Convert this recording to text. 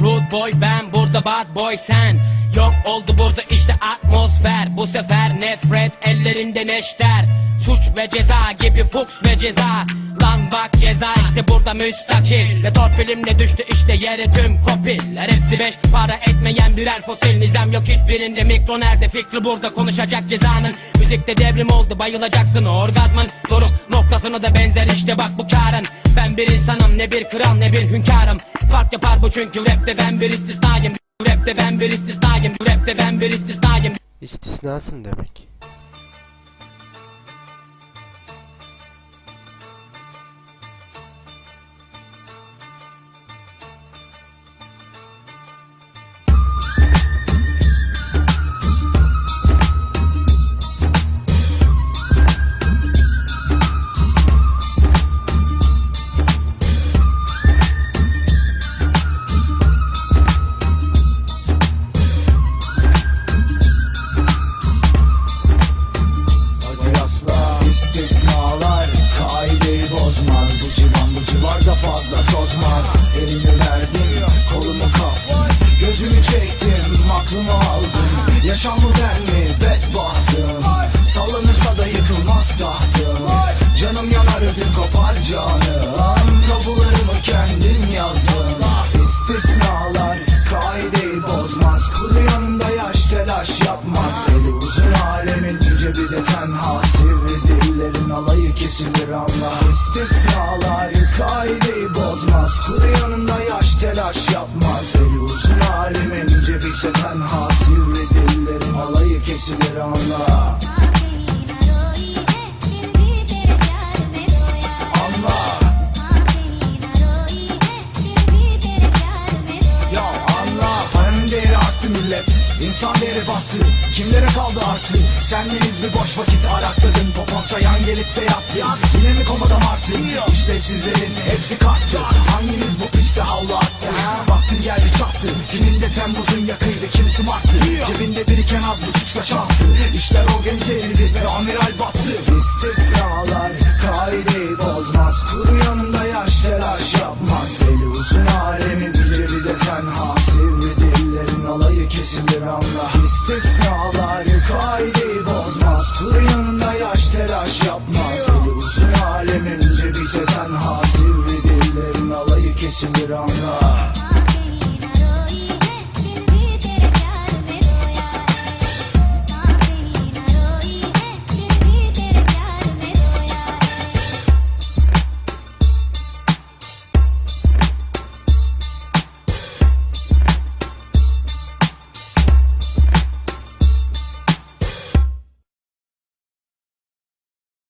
Rude boy ben burada bad boy sen. Yok oldu burada işte atmosfer. Bu sefer nefret ellerinde neşter Suç ve ceza gibi fuks ve ceza. Lan bak ceza işte burada müstakil. Ne torpilimle düştü işte yere tüm kopiller. Hepsi beş para etmeyen birer fosil Nizam yok hiçbirinde. Mikro nerede? Fikri burada. Konuşacak cezanın. Müzikte devrim oldu bayılacaksın orgazmın. Doruk noktasına da benzer işte bak bu karın Ben bir insanım ne bir kral ne bir hünkârım. Fark yapar bu çünkü rapte ben bir istisnayım. Rapte ben bir istisnayım. Rapte ben bir istisnayım. İstisnasın demek. Çektim aklımı aldım. Yaşam mı ben bedbahtım. Sallanırsa da yıkılmaz tahtım. Canım yanar ödüm kopar canım. Tabularımı kendim yazdım. İstisnalar kaideyi bozmaz. Kuru yanında yaş telaş yapmaz. Eli uzun alemin cebi de tenha. Sivri dillerin alayı kesilir anla İstisnalar İnsan değeri battı Kimlere kaldı artı? Sendeniz bir boş vakit arakladın Poponsa yan gelip de yattı. Yine mi komada martı? İşlevsizlerin hepsi kalktı. Hanginiz bu piste havlu attı? Vaktin geldi çattı. Kimin de Temmuz'un yakıydı kimisi marttı. Cebinde biriken az buçuksa şanstı İşler organizeydi ve amiral battı. İstisnalar kaideyi bozmaz. Kuru yanımda yapmaz. Ölümsün alemin bize tenha Sivri dillerin alayı kesin bir anda